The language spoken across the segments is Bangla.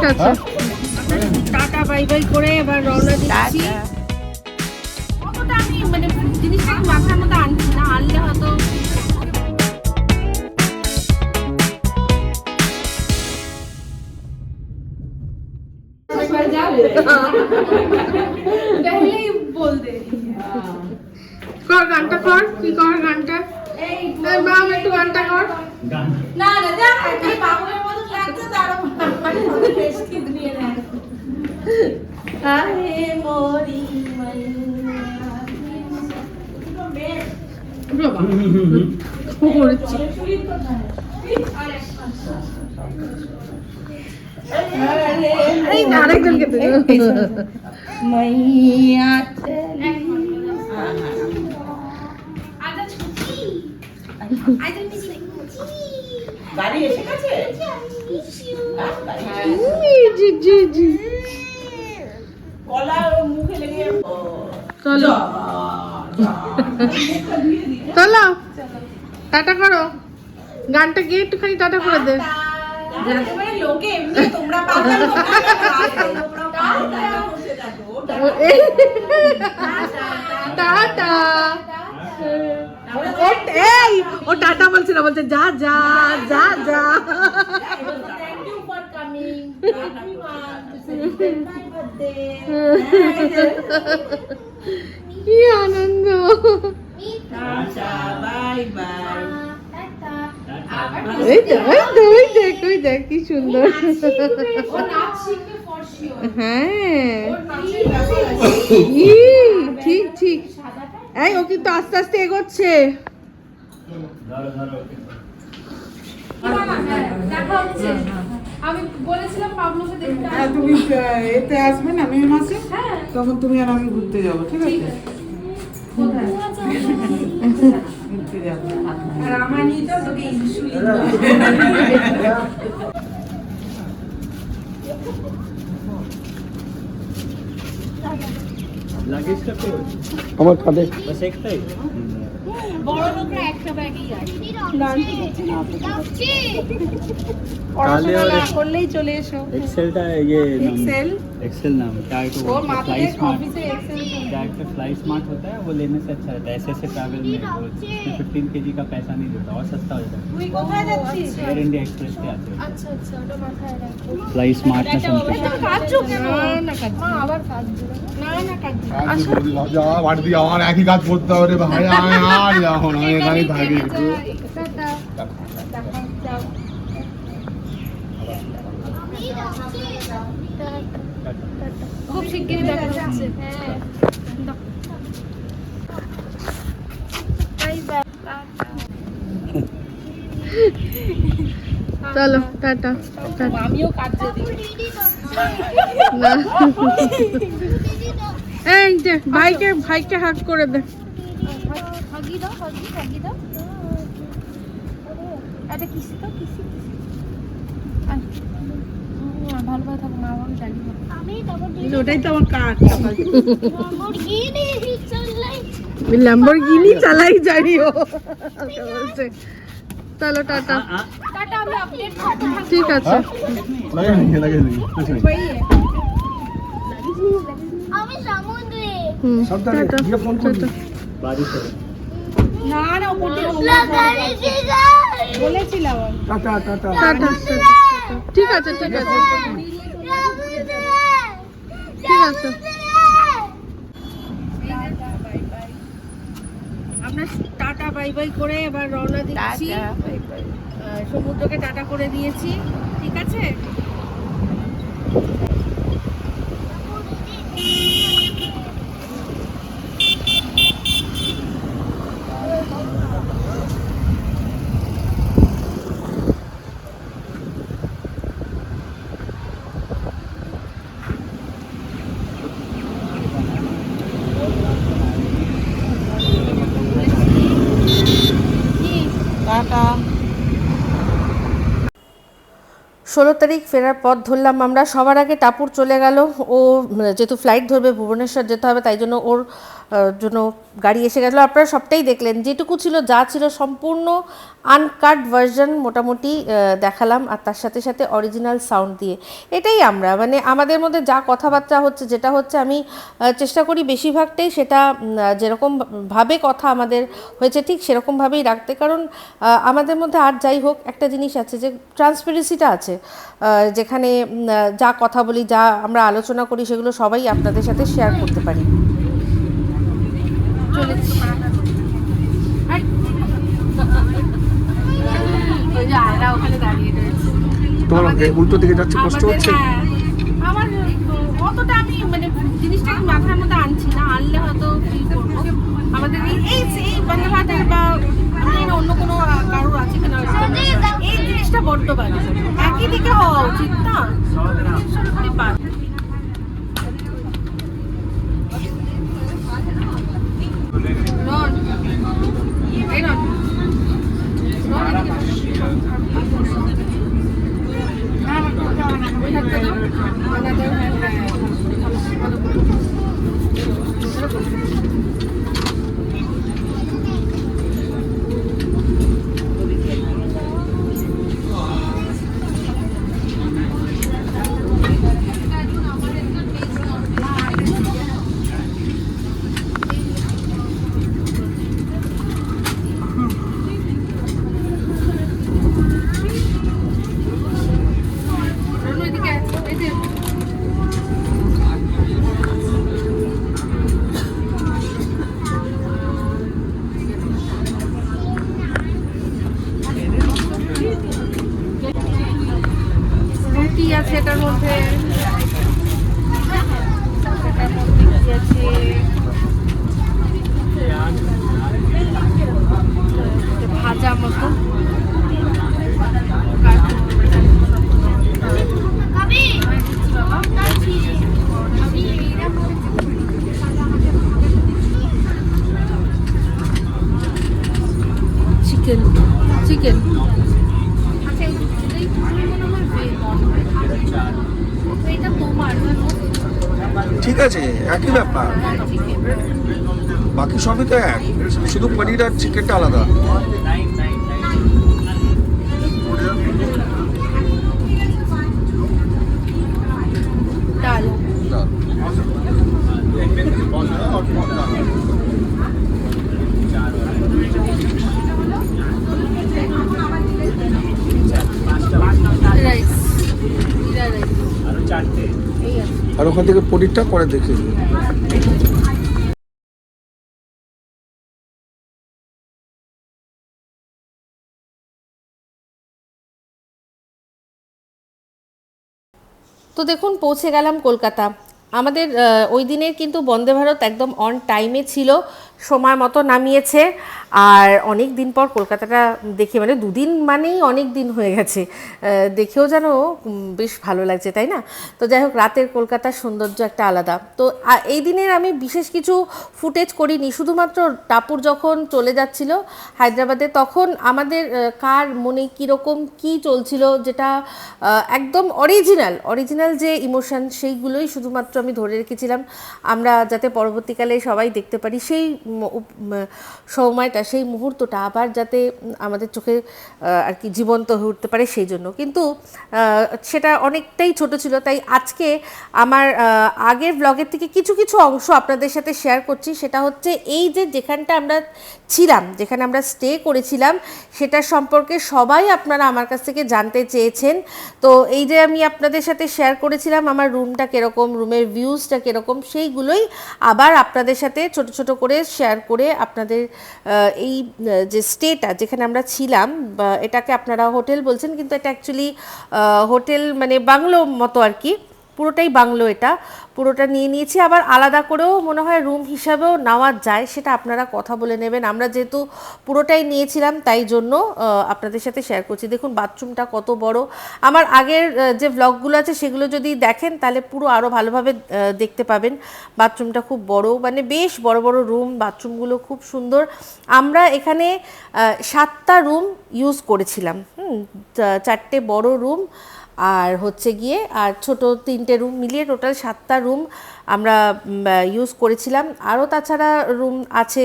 ঠিক আছে। টাটা বাই বাই করে এবার রওনা দিচ্ছি। অতটা আমি মানে জিনিসটা মাথার মধ্যে আনছি না আনলে হয়তো কর গানটা কর কি কর গানটা? এই একটু গানটা কর। না না যা বাবুলের মতো আরে মরি আরেকজনকে মাইয়া। বাড়ি এসে গেছে? চলো। চলো। টাটা করো। গানটা গিয়ে একটুখানি টাটা করে দে। টাটা। এই ও টাটা বলছে না বলছে যা যা যা যা। কি আনন্দ। কি সুন্দর। হ্যাঁ। ঠিক ঠিক। এই ও কিন্তু আস্তে আস্তে এগোচ্ছে। আমি বলেছিলাম পাবলোকে দেখতে হ্যাঁ তুমি এতে আসবে না মে মাসে? তখন তুমি আর আমি ঘুরতে যাব ঠিক আছে? ঘুরতে যাব। আর আমার নিয়ে তো তোকে ইনসুলিন লাগেজটা তো আমার কাঁধে বাস একটাই বড় লোকরা একটা ব্যাগেই আছে তাহলে পড়াশোনা আমার কাঁধে। করলেই চলে এসো। এক্সেলটা ইয়ে এক্সেল एक्सेल नाम है क्या तो फ्लाई स्मार्ट क्या डायरेक्टर फ्लाई स्मार्ट होता है वो लेने से अच्छा रहता है ऐसे ऐसे ट्रैवल में वो फिफ्टीन के जी का पैसा नहीं देता और सस्ता हो जाता है एयर इंडिया एक्सप्रेस के आते हैं फ्लाई स्मार्ट में समथिंग শিগগিরই দেখা যাচ্ছে হ্যাঁ। বাই বাই চলো টাটা টাটা। আমিও কাটতে না। এই যে ভাইকে ভাইকে হাক করে দে। হাগি দাও হাগি হাগি দাও। এটা কিসি কিসি। থাকো মা বাবা জানি ওটাই তো আমার কাজ ল্যাম্বরগিনি চালাই। জানি ও চলো টাটা। ঠিক আছে। ঠিক আছে ঠিক আছে। ঠিক আছে। আমরা টাটা বাই বাই করে এবার রওনা দিচ্ছি। সমুদ্রকে টাটা করে দিয়েছি। ঠিক আছে টাটা ষোলো তারিখ ফেরার পথ ধরলাম আমরা। সবার আগে টাপুর চলে গেল। ও যেহেতু ফ্লাইট ধরবে, ভুবনেশ্বর যেতে হবে, তাই জন্য ওর জন্য গাড়ি এসে গেছিল। আপনারা সবটাই দেখলেন। যেটুকু ছিল যা ছিল সম্পূর্ণ আনকাট ভার্সন মোটামুটি দেখালাম। আর তার সাথে সাথে অরিজিনাল সাউন্ড দিয়ে। এটাই আমরা। মানে আমাদের মধ্যে যা কথাবার্তা হচ্ছে যেটা হচ্ছে আমি চেষ্টা করি বেশিরভাগটাই সেটা উম, আহ, যেরকম ভাবে কথা আমাদের হয়েছে ঠিক সেরকমভাবেই রাখতে। কারণ আমাদের মধ্যে আর যাই হোক একটা জিনিস আছে যে ট্রান্সপারেন্সিটা আছে। যেখানে যা কথা বলি যা আমরা আলোচনা করি সেগুলো সবাই আপনাদের সাথে শেয়ার করতে পারি। চলেছি হাই। ওই যে আয়রা ওখানে দাঁড়িয়ে রয়েছে। তোমার উল্টো দিকে যাচ্ছে কষ্ট হচ্ছে? হ্যাঁ, আমার অতটা আমি মানে জিনিসটাকে মাথার মধ্যে আনছি না আনলে হয়তো ফিল করব। আমাদের এই এই এই বন্দে বা আমি অন্য কোনো কারোর আছে কিনা এই জিনিসটা বড্ড বাজে। একই দিকে হওয়া উচিত না। সরাসরি বাদ রন এই রন রন এদিকে ওই হাতটা দাও ওটা দাও হ্যাঁ হ্যাঁ রন ওইদিকে এই যে রুটি আছে এটার মধ্যে এটার মধ্যে কি আছে ভাজা মতো চিকেন চিকেন আচ্ছা এই এই তুমি মনে হয় ভেজ তো এটা তোমার ঠিক আছে একই ব্যাপার। বাকি সবই তো এক শুধু পনির আর চিকেনটা আলাদা। ডাল রাইস জিরা রাইস আরও চারটে এই আছে আর ওখান থেকে পনিরটা পরে দেখে নিই। তো দেখুন পৌঁছে গেলাম কলকাতা আমাদের ওই দিনের কিন্তু বন্দে ভারত একদম অন টাইমে ছিল, সময় মতো নামিয়েছে, আর অনেক দিন পর কলকাতাটা দেখে মানে দুদিন মানেই অনেক দিন হয়ে গেছে দেখেও যেন বেশ ভালো লাগছে, তাই না? তো যাই হোক, রাতের কলকাতার সৌন্দর্য একটা আলাদা। তো এই দিনের আমি বিশেষ কিছু ফুটেজ করিনি, শুধুমাত্র টাপুর যখন চলে যাচ্ছিল হায়দ্রাবাদে, তখন আমাদের কার মনে কীরকম কী চলছিল, যেটা একদম অরিজিনাল অরিজিনাল যে ইমোশন সেইগুলোই শুধুমাত্র আমি ধরে রেখেছিলাম, আমরা যাতে পরবর্তীকালে সবাই দেখতে পারি সেই সময়টা, সেই মুহূর্তটা আবার যাতে আমাদের চোখে আর কি জীবন্ত হয়ে উঠতে পারে সেই জন্য। কিন্তু সেটা অনেকটাই ছোট ছিল, তাই আজকে আমার আগের ব্লগের থেকে কিছু কিছু অংশ আপনাদের সাথে শেয়ার করছি। সেটা হচ্ছে এই যে যেখানটা আমরা ছিলাম, যেখানে আমরা স্টে করেছিলাম, সেটা সম্পর্কে সবাই আপনারা আমার কাছ থেকে জানতে চেয়েছেন। তো এই যে আমি আপনাদের সাথে শেয়ার করেছিলাম, আমার রুমটা কীরকম রুমের ভিউজটা কীরকম সেইগুলোই আবার আপনাদের সাথে ছোট ছোট করে শেয়ার করে আপনাদের এই যে স্টেটা যেখানে আমরা ছিলাম এটাকে আপনারা হোটেল বলছেন, কিন্তু এটা অ্যাকচুয়ালি হোটেল মানে বাংলো মতো আর কি। পুরোটাই বাংলো এটা। পুরোটা নিয়ে নিয়েছি। আবার আলাদা করেও মনে হয় রুম হিসাবেও নেওয়া যায়, সেটা আপনারা কথা বলে নেবেন। আমরা যেহেতু পুরোটাই নিয়েছিলাম, তাই জন্য আপনাদের সাথে শেয়ার করছি। দেখুন বাথরুমটা কত বড়। আমার আগের যে ব্লগগুলো আছে, সেগুলো যদি দেখেন, তাহলে পুরো আরও ভালোভাবে দেখতে পাবেন। বাথরুমটা খুব বড় মানে বেশ বড় বড় রুম বাথরুমগুলো খুব সুন্দর। আমরা এখানে সাতটা রুম ইউজ করেছিলাম। হুম চারটে বড় রুম আর হচ্ছে গিয়ে, আর ছোট তিনটে রুম মিলিয়ে টোটাল সাতটা রুম আমরা ইউজ করেছিলাম। আরও তাছাড়া রুম আছে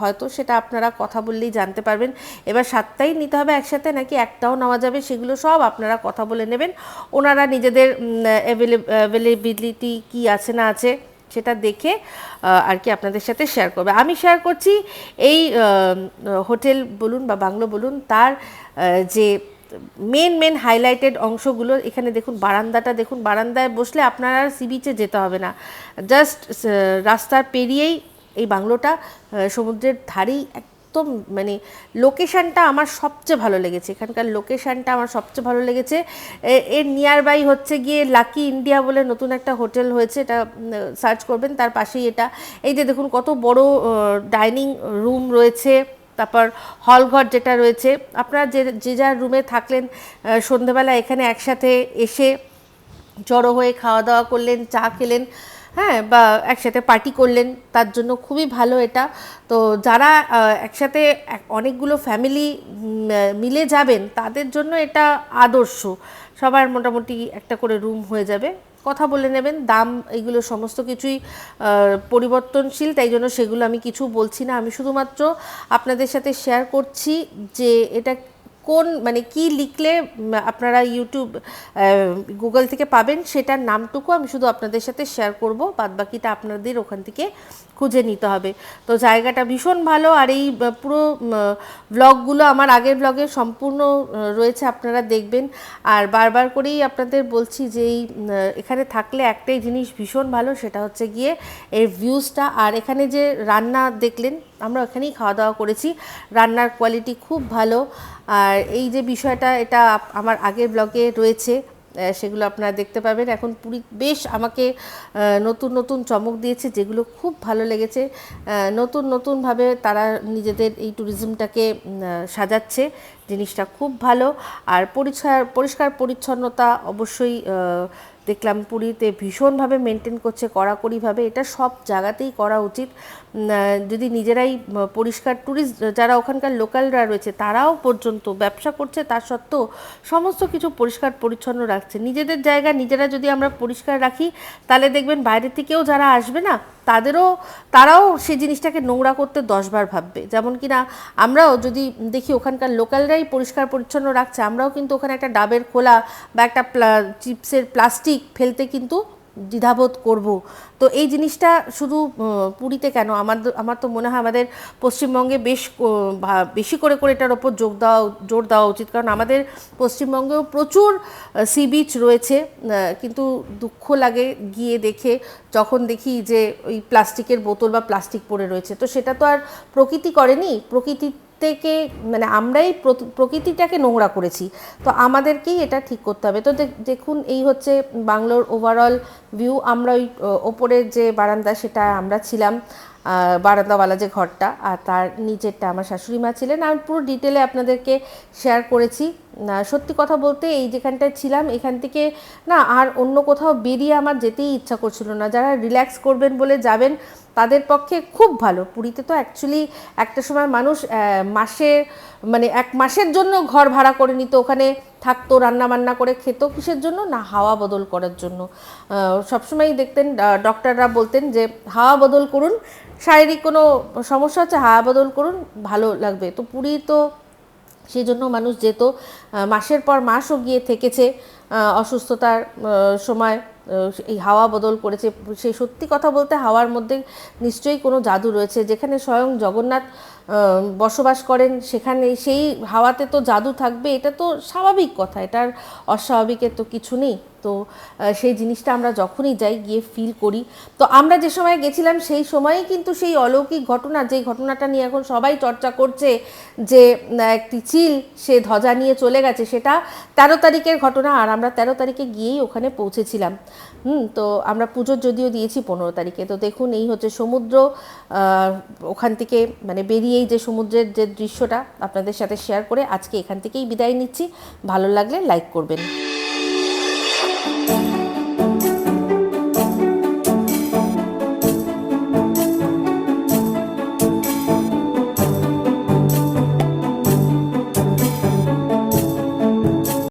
হয়তো সেটা আপনারা কথা বললেই জানতে পারবেন। এবার সাতটাই নিতে হবে একসাথে, নাকি একটাও নেওয়া যাবে সেগুলো সব আপনারা কথা বলে নেবেন। ওনারা নিজেদের অ্যাভেলেবিলিটি কি আছে না আছে সেটা দেখে আর কি আপনাদের সাথে শেয়ার করবে। আমি শেয়ার করছি এই হোটেল বলুন বা বাংলো বলুন, তার যে মেন মেন হাইলাইটেড অংশগুলো, এখানে দেখুন, বারান্দাটা দেখুন, বারান্দায় বসলে আপনার আর সি বিচে যেতে হবে না। জাস্ট রাস্তার পেরিয়েই এই বাংলোটা সমুদ্রের ধারেই একদম মানে লোকেশানটা আমার সবচেয়ে ভালো লেগেছে। এখানকার লোকেশানটা আমার সবচেয়ে ভালো লেগেছে। এর নিয়ার বাই হচ্ছে গিয়ে লাকি ইন্ডিয়া বলে নতুন একটা হোটেল হয়েছে, এটা সার্চ করবেন, তার পাশেই এটা। এই যে দেখুন, কত বড় ডাইনিং রুম রয়েছে। তারপর হলঘর যেটা রয়েছে, আপনারা যে যে যার রুমে থাকলেন সন্ধেবেলা এখানে একসাথে এসে জড়ো হয়ে খাওয়া দাওয়া করলেন, চা খেলেন হ্যাঁ বা একসাথে পার্টি করলেন, তার জন্য খুবই ভালো এটা। তো যারা একসাথে অনেকগুলো ফ্যামিলি মিলে যাবেন, তাদের জন্য এটা আদর্শ। সবার মোটামুটি একটা করে রুম হয়ে যাবে। কথা বলে নেবেন, দাম এইগুলো সমস্ত কিছুই পরিবর্তনশীল, তাই জন্য সেগুলো আমি কিছু বলছি না। আমি শুধুমাত্র আপনাদের সাথে শেয়ার করছি যে এটা কোন মানে কি লিখলে আপনারা ইউটিউব গুগল থেকে পাবেন, সেটার নামটুকু আমি শুধু আপনাদের সাথে শেয়ার করব। বাদ বাকিটা আপনাদের ওখান থেকে খুঁজে নিতে হবে। তো জায়গাটা ভীষণ ভালো আর এই পুরো ব্লগগুলো আমার আগের ব্লগে সম্পূর্ণ রয়েছে, আপনারা দেখবেন। আর বারবার করেই আপনাদের বলছি যে এই এখানে থাকলে একটাই জিনিস ভীষণ ভালো, সেটা হচ্ছে গিয়ে এর ভিউজটা আর এখানে যে রান্না দেখলেন, আমরা ওখানেই খাওয়া দাওয়া করেছি। রান্নার কোয়ালিটি খুব ভালো। আর এই যে বিষয়টা, এটা আমার আগের ব্লগে রয়েছে। সেগুলো আপনারা দেখতে পাবেন। এখন পুরী বেশ আমাকে নতুন নতুন চমক দিয়েছে, যেগুলো খুব ভালো লেগেছে। নতুন, নতুনভাবে তারা নিজেদের এই ট্যুরিজমটাকে সাজাচ্ছে। জিনিসটা খুব ভালো। আর পরিষ্কার পরিষ্কার পরিচ্ছন্নতা অবশ্যই দেখলাম পুরীতে ভীষণভাবে মেনটেন করছে কড়াকড়িভাবে। এটা সব জায়গাতেই করা উচিত। যদি নিজেরাই পরিষ্কার ট্যুরিস্ট যারা ওখানকার লোকালরা রয়েছে, তারাও পর্যন্ত ব্যবসা করছে তার সত্ত্বেও সমস্ত কিছু পরিষ্কার পরিচ্ছন্ন রাখছে। নিজেদের জায়গা, নিজেরা যদি আমরা পরিষ্কার রাখি, তাহলে দেখবেন বাইরে থেকেও যারা আসবে না তাদেরও, তারাও সেই জিনিসটাকে নোংরা করতে দশবার ভাববে। যেমন কি না আমরাও যদি দেখি ওখানকার লোকালরাই পরিষ্কার পরিচ্ছন্ন রাখছে, আমরাও কিন্তু ওখানে একটা ডাবের খোলা বা একটা চিপসের প্লাস্টিক ফেলতে কিন্তু দ্বিধাবোধ করব। তো এই জিনিসটা শুধু পুরীতে কেন? আমার আমার তো মনে হয় আমাদের পশ্চিমবঙ্গে বেশ বেশি করে করে এটার ওপর যোগ দেওয়া জোর দেওয়া উচিত। কারণ আমাদের পশ্চিমবঙ্গেও প্রচুর সি বিচ রয়েছে কিন্তু দুঃখ লাগে গিয়ে দেখে যখন দেখি যে ওই প্লাস্টিকের বোতল বা প্লাস্টিক পড়ে রয়েছে। তো সেটা তো আর প্রকৃতি করেনি। প্রকৃতি থেকে মানে আমরাই প্রকৃতিটাকে নোংরা করেছি। তো আমাদেরকেই এটা ঠিক করতে হবে। তো দেখুন এই হচ্ছে বাংলোর ওভারঅল ভিউ আমরা ওই ও, ওপরের যে বারান্দা, সেটা আমরা ছিলাম বারান্দাওয়ালা যে ঘরটা, আর তার নিচেরটা আমার শাশুড়ি মা ছিলেন। আমি পুরো ডিটেলে আপনাদেরকে শেয়ার করেছি। সত্যি কথা বলতে এই যেখানটায় ছিলাম, এখান থেকে না আর অন্য কোথাও বেরিয়ে আমার যেতেই ইচ্ছা করছিল না। যারা রিল্যাক্স করবেন বলে যাবেন, তাদের পক্ষে খুব ভালো। পুরীতে তো অ্যাকচুয়ালি একটা সময় মানুষ মাসে মানে এক মাসের জন্য ঘর ভাড়া করে নিত। ওখানে থাকতো রান্না বান্না করে খেত। কিসের জন্য? না, হাওয়া বদল করার জন্য। সবসময়ই দেখতেন ডক্টররা বলতেন যে, হাওয়া বদল করুন। শারীরিক কোনো সমস্যা হচ্ছে হাওয়া বদল করুন। ভালো লাগবে। তো পুরী তো সেই জন্য মানুষ যেত মাসের পর মাসও গিয়ে থেকেছে অসুস্থতার সময় এই হাওয়া বদল করেছে। সে সত্যি কথা বলতে হাওয়ার মধ্যে নিশ্চয়ই কোনো জাদু রয়েছে। যেখানে স্বয়ং জগন্নাথ বসবাস করেন, সেখানে সেই হাওয়াতে তো জাদু থাকবে, এটা তো স্বাভাবিক কথা। এটার অস্বাভাবিকের তো কিছু নেই। তো সেই জিনিসটা আমরা যখনই যাই গিয়ে ফিল করি। তো আমরা যে সময় গেছিলাম সেই সময়েই কিন্তু সেই অলৌকিক ঘটনা যেই ঘটনাটা নিয়ে এখন সবাই চর্চা করছে যে একটি চিল সে ধ্বজা নিয়ে চলে গেছে, সেটা তেরো তারিখের ঘটনা আর আমরা তেরো তারিখে গিয়েই ওখানে পৌঁছেছিলাম। হুম, তো আমরা পুজোর যদিও দিয়েছি পনেরো তারিখে। তো দেখুন, এই হচ্ছে সমুদ্র ওখান থেকে মানে বেরিয়েই যে সমুদ্রের যে দৃশ্যটা আপনাদের সাথে শেয়ার করে আজকে এখান থেকেই বিদায় নিচ্ছি। ভালো লাগলে লাইক করবেন।